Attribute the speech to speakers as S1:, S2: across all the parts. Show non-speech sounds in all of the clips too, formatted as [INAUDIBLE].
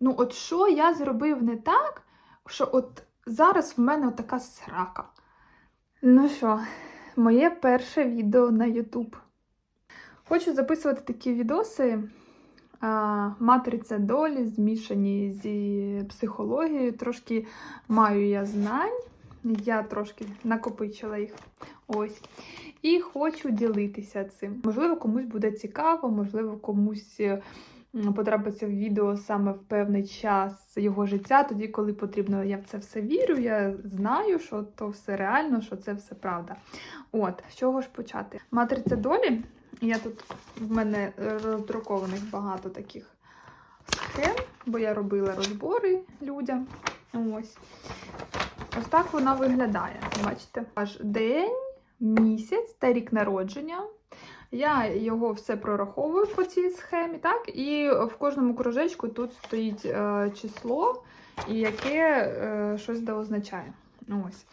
S1: Ну, от що я зробив не так, що от зараз в мене така срака. Ну що, моє перше відео на YouTube. Хочу записувати такі відоси. Матриця долі, змішані зі психологією. Трошки маю я знань. Я трошки накопичила їх. Ось. І хочу ділитися цим. Можливо, комусь буде цікаво, можливо, комусь е, потрапиться в відео саме в певний час його життя, тоді, коли потрібно. Я в це все вірю, я знаю, що то все реально, що це все правда. От, з чого ж почати? Матриця долі. Я тут в мене роздрукованих багато таких схем, бо я робила розбори людям. Ось. Ось так вона виглядає. Бачите? Аж день, місяць та рік народження. Я його все прораховую по цій схемі, так? І в кожному кружечку тут стоїть е, число, яке е, щось да означає. Ось.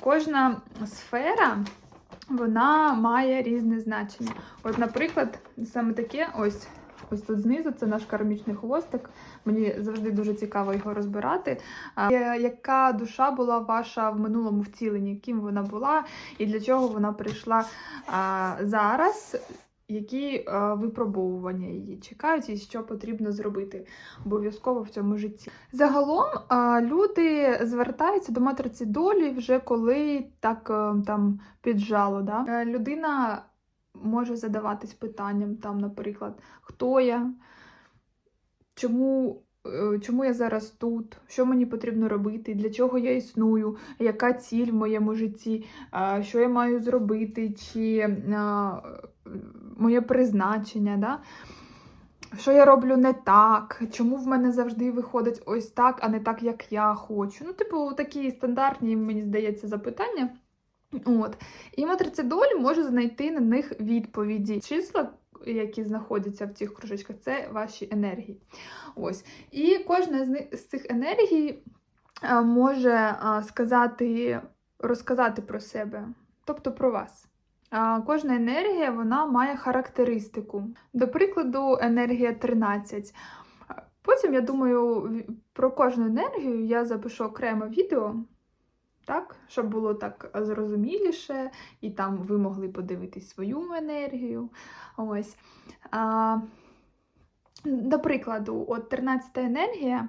S1: Кожна сфера вона має різне значення. От, наприклад, саме таке, ось ось тут знизу це наш кармічний хвостик. Мені завжди дуже цікаво його розбирати. Яка душа була ваша в минулому втіленні, ким вона була і для чого вона прийшла зараз? Які випробовування її чекають, і що потрібно зробити обов'язково в цьому житті? Загалом люди звертаються до матриці долі вже коли так е, там піджало. Да? Е, Людина може задаватись питанням, там, наприклад, хто я, чому, е, чому я зараз тут, що мені потрібно робити, для чого я існую, яка ціль в моєму житті, що я маю зробити, чи моє призначення. Да? Що я роблю не так, чому в мене завжди виходить ось так, а не так, як я хочу. Ну, типу, такі стандартні, мені здається, запитання. От. І матриця долі може знайти на них відповіді. Числа, які знаходяться в цих кружечках, це ваші енергії. Ось. І кожна з, цих енергій а, може а, сказати, розказати про себе, тобто про вас. А, Кожна енергія вона має характеристику. До прикладу, енергія 13. Потім, я думаю, про кожну енергію я запишу окреме відео, так, щоб було так зрозуміліше, і там ви могли подивитись свою енергію. Ось. А, до прикладу, от 13 енергія,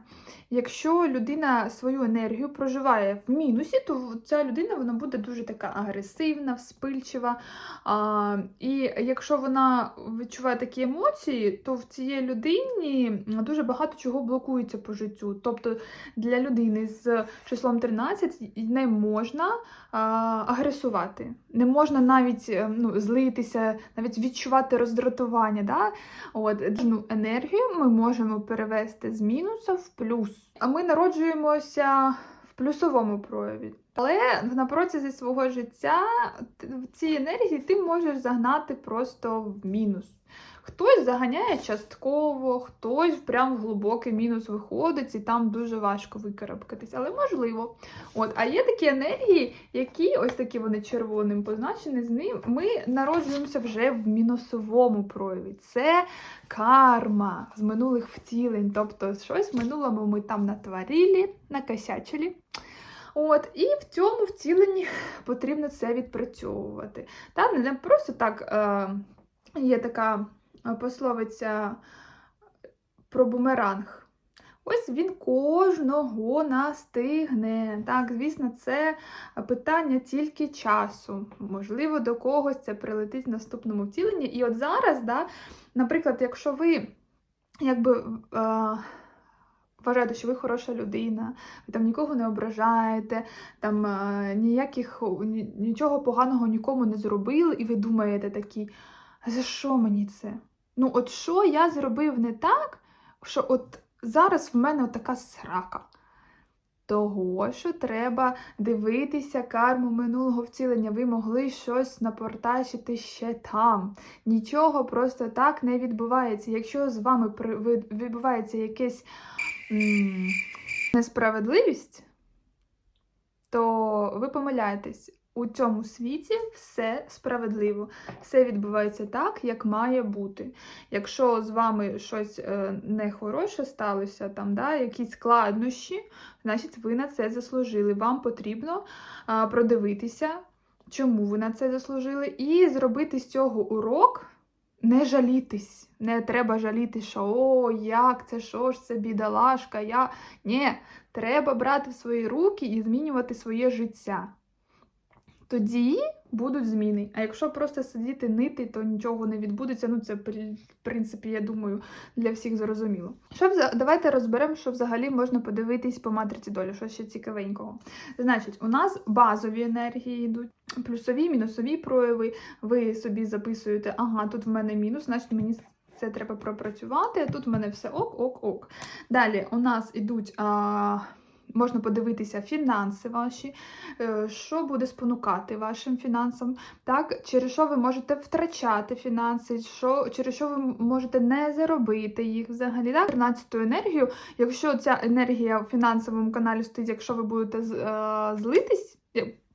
S1: якщо людина свою енергію проживає в мінусі, то ця людина вона буде дуже така агресивна, вспильчива. А, і якщо вона відчуває такі емоції, то в цієї людині дуже багато чого блокується по життю. Тобто для людини з числом 13 не можна а, агресувати, не можна навіть е, ну, злитися, навіть відчувати роздратування. Да? От, ну, енергію ми можемо перевести з мінуса в плюс. А ми народжуємося в плюсовому прояві. Але на протязі свого життя ці енергії ти можеш загнати просто в мінус. Хтось заганяє частково, хтось прям в глибокий мінус виходить, і там дуже важко викарабкатись, але можливо. От, а є такі енергії, які ось такі вони червоним позначені, з ним ми народжуємося вже в мінусовому прояві. Це карма з минулих втілень. Тобто, щось в минулому ми там натворили, накосячили. От, і в цьому втіленні потрібно це відпрацьовувати. Та не просто так е, є така пословиця про бумеранг. Ось він кожного настигне. Так, звісно, це питання тільки часу. Можливо, до когось це прилетить в наступному втіленні. І от зараз, да, наприклад, якщо ви якби. Е, Вважаєте, що ви хороша людина, ви там нікого не ображаєте, там е, ніяких нічого поганого нікому не зробили, і ви думаєте такі, а за що мені це? Ну, от що я зробив не так, що от зараз в мене така срака. Того, що треба дивитися карму минулого втілення. Ви могли щось напортачити ще там. Нічого просто так не відбувається. Якщо з вами відбувається якесь м, несправедливість, то ви помиляєтесь. У цьому світі все справедливо, все відбувається так, як має бути. Якщо з вами щось е, нехороше сталося, там, да, якісь складнощі, значить ви на це заслужили. Вам потрібно е, продивитися, чому ви на це заслужили, і зробити з цього урок. Не жалітись, не треба жаліти, що о, як це, що ж це бідолашка, я. Ні, треба брати в свої руки і змінювати своє життя. Тоді будуть зміни. А якщо просто сидіти нити, то нічого не відбудеться. Ну, це, в принципі, я думаю, для всіх зрозуміло. Що Давайте розберемо, що взагалі можна подивитись по матриці долі, що ще цікавенького. Значить, у нас базові енергії йдуть, плюсові, мінусові прояви. Ви собі записуєте, ага, тут в мене мінус, значить мені це треба пропрацювати, а тут в мене все ок, ок, ок. Далі у нас ідуть. А... Можна подивитися фінанси ваші, е, що буде спонукати вашим фінансам, так, через що ви можете втрачати фінанси, що, через що ви можете не заробити їх взагалі. Так? 13 енергію, якщо ця енергія в фінансовому каналі стоїть, якщо ви будете е, злитись,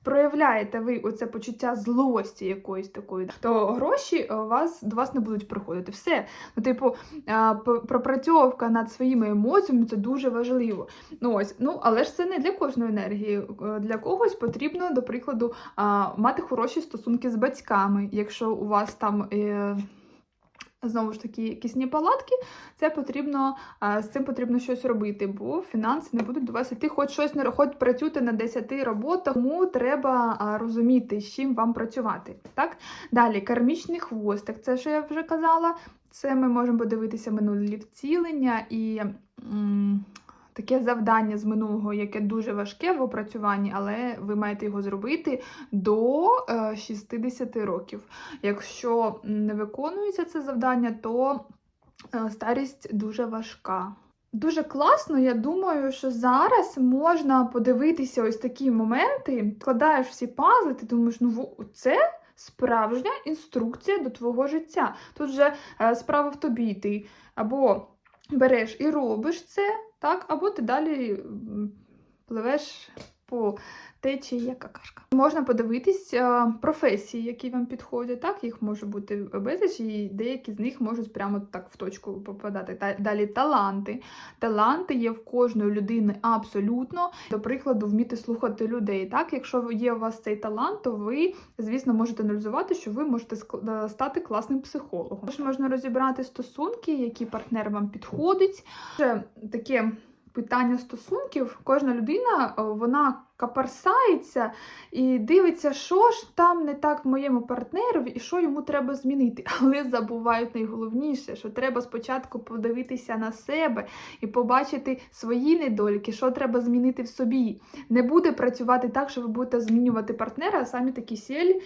S1: проявляєте ви оце почуття злості якоїсь такої, то гроші е, вас, до вас не будуть приходити. Все. Ну, типу, е, пропрацьовка над своїми емоціями це дуже важливо. Ну ось, ну але ж це не для кожної енергії. Е, Для когось потрібно, до прикладу, мати хороші стосунки з батьками. Якщо у вас там. Е, Знову ж таки, якісь неполадки, це потрібно, з цим потрібно щось робити, бо фінанси не будуть до вас іти, хоч щось не хоч працювати на 10 роботах, тому треба розуміти, з чим вам працювати. Так? Далі, кармічний хвостик, це що я вже казала. Це ми можемо подивитися минулі вцілення і м, таке завдання з минулого, яке дуже важке в опрацюванні, але ви маєте його зробити до е, 60 років. Якщо не виконується це завдання, то е, старість дуже важка. Дуже класно, я думаю, що зараз можна подивитися ось такі моменти, складаєш всі пазли, ти думаєш, ну це справжня інструкція до твого життя. Тут же е, справа в тобі, ти або береш і робиш це, так, або ти далі пливеш по течії, як какашка. Можна подивитись е, професії, які вам підходять. Так, їх може бути безліч, і деякі з них можуть прямо так в точку попадати. Далі таланти. Таланти є в кожної людини абсолютно. До прикладу, вміти слухати людей. Так, якщо є у вас цей талант, то ви, звісно, можете аналізувати, що ви можете е, стати класним психологом. Також можна розібрати стосунки, який партнер вам підходить. Таке питання стосунків, кожна людина вона капарсається і дивиться, що ж там не так моєму партнерові і що йому треба змінити. [LAUGHS] Але забувають найголовніше, що треба спочатку подивитися на себе і побачити свої недоліки, що треба змінити в собі. Не буде працювати так, що ви будете змінювати партнера, а самі такі сіль.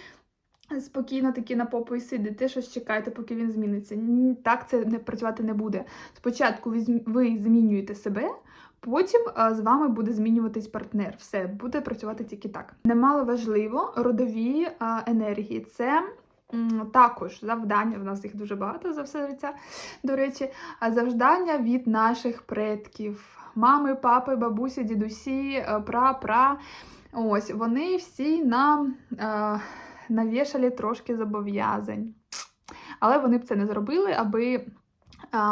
S1: Спокійно такі на попу і сидите, щось чекаєте, поки він зміниться. Так це не працювати не буде. Спочатку ви, змінюєте себе, потім а, з вами буде змінюватись партнер. Все буде працювати тільки так. Немало важливо родові а, енергії. Це також завдання. В нас їх дуже багато за все життя. До речі, завдання від наших предків: мами, папи, бабусі, дідусі, е, пра-пра. Ось вони всі нам. Навішали трошки зобов'язань. Але вони б це не зробили, аби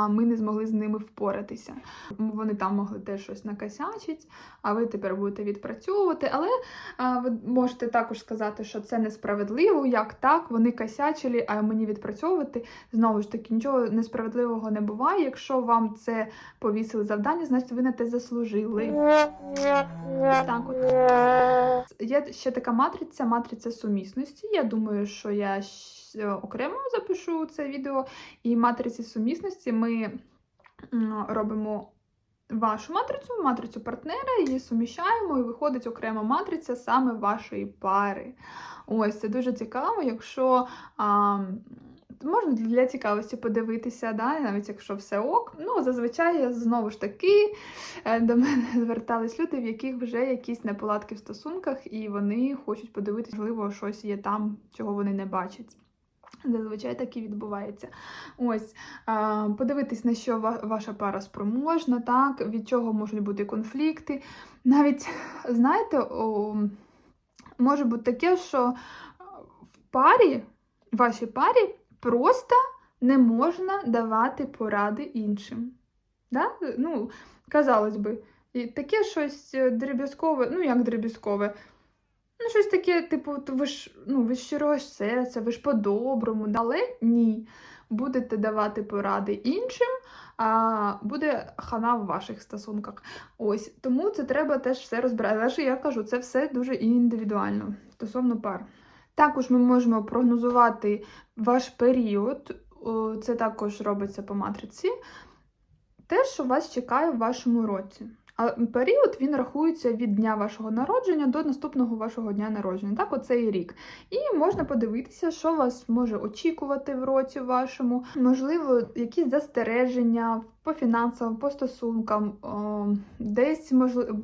S1: ми не змогли з ними впоратися. Вони там могли теж щось накосячити, а ви тепер будете відпрацьовувати. Але ви можете також сказати, що це несправедливо, як так, вони косячили, а мені відпрацьовувати. Знову ж таки, нічого несправедливого не буває. Якщо вам це повісили завдання, значить ви на те заслужили. Так от. Є ще така матриця, матриця сумісності. Я думаю, що я окремо запишу це відео. І матриці сумісності ми робимо вашу матрицю, матрицю партнера, її суміщаємо, і виходить окрема матриця саме вашої пари. Ось це дуже цікаво, якщо. А, Можна для цікавості подивитися, да, навіть якщо все ок. Ну, зазвичай знову ж таки е, до мене [LAUGHS] звертались люди, в яких вже якісь неполадки в стосунках, і вони хочуть подивитися, можливо, щось є там, чого вони не бачать. Зазвичай так і відбувається. Ось, подивитись, на що ваша пара спроможна, так, від чого можуть бути конфлікти. Навіть, знаєте, може бути таке, що в парі, в вашій парі просто не можна давати поради іншим. Да? Ну, казалось би, і таке щось е, дріб'язкове, ну як дріб'язкове. Ну, щось таке, типу, ви ж, ну, ви щирого серця, ви ж по-доброму, але ні. Будете давати поради іншим, а буде хана в ваших стосунках. Ось тому це треба теж все розбирати. Але ж я кажу, це все дуже індивідуально стосовно пар. Також ми можемо прогнозувати ваш період, це також робиться по матриці. Те, що вас чекає в вашому році. А період він рахується від дня вашого народження до наступного вашого дня народження. Так, оцей рік. І можна подивитися, що вас може очікувати в році вашому. Можливо, якісь застереження по фінансовим, по стосункам. Десь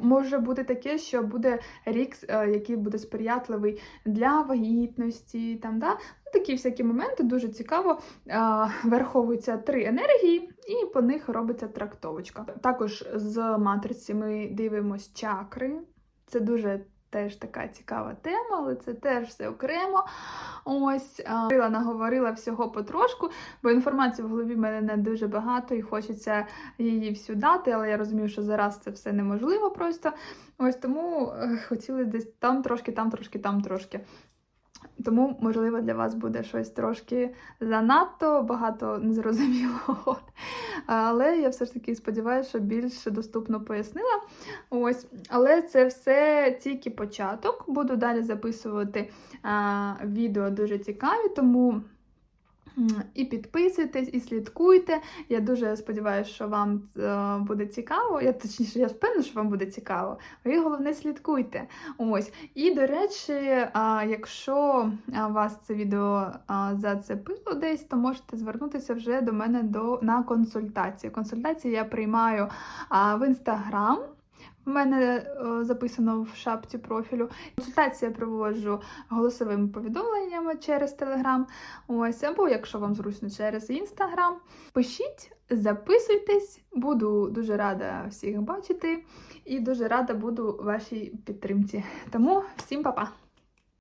S1: може бути таке, що буде рік, е, який буде сприятливий для вагітності. Там, да? Ну, Такі всякі моменти дуже цікаво. Е, Верховуються три енергії, і по них робиться трактовочка. Також з матриці ми дивимося чакри. Це дуже теж така цікава тема, але це теж все окремо. Ось говорила, наговорила всього потрошку, бо інформації в голові в мене не дуже багато і хочеться її всю дати, але я розумію, що зараз це все неможливо просто. Ось тому е, хотіли десь там трошки, там трошки, там трошки. Тому, можливо, для вас буде щось трошки занадто багато незрозумілого. Але я все ж таки сподіваюся, що більш доступно пояснила. Ось, але це все тільки початок. Буду далі записувати а, відео дуже цікаві, тому. І підписуйтесь, і слідкуйте. Я дуже сподіваюся, що вам е, буде цікаво. Я точніше, я впевнена, що вам буде цікаво. Ви головне слідкуйте. Ось. І до речі, якщо вас це відео зацепило десь, то можете звернутися вже до мене до, на консультацію. Консультації я приймаю в інстаграм. В мене е, записано в шапці профілю. Консультацію я проводжу голосовими повідомленнями через Телеграм. Ось, або якщо вам зручно через Інстаграм. Пишіть, записуйтесь, буду дуже рада всіх бачити і дуже рада буду вашій підтримці. Тому всім па-па!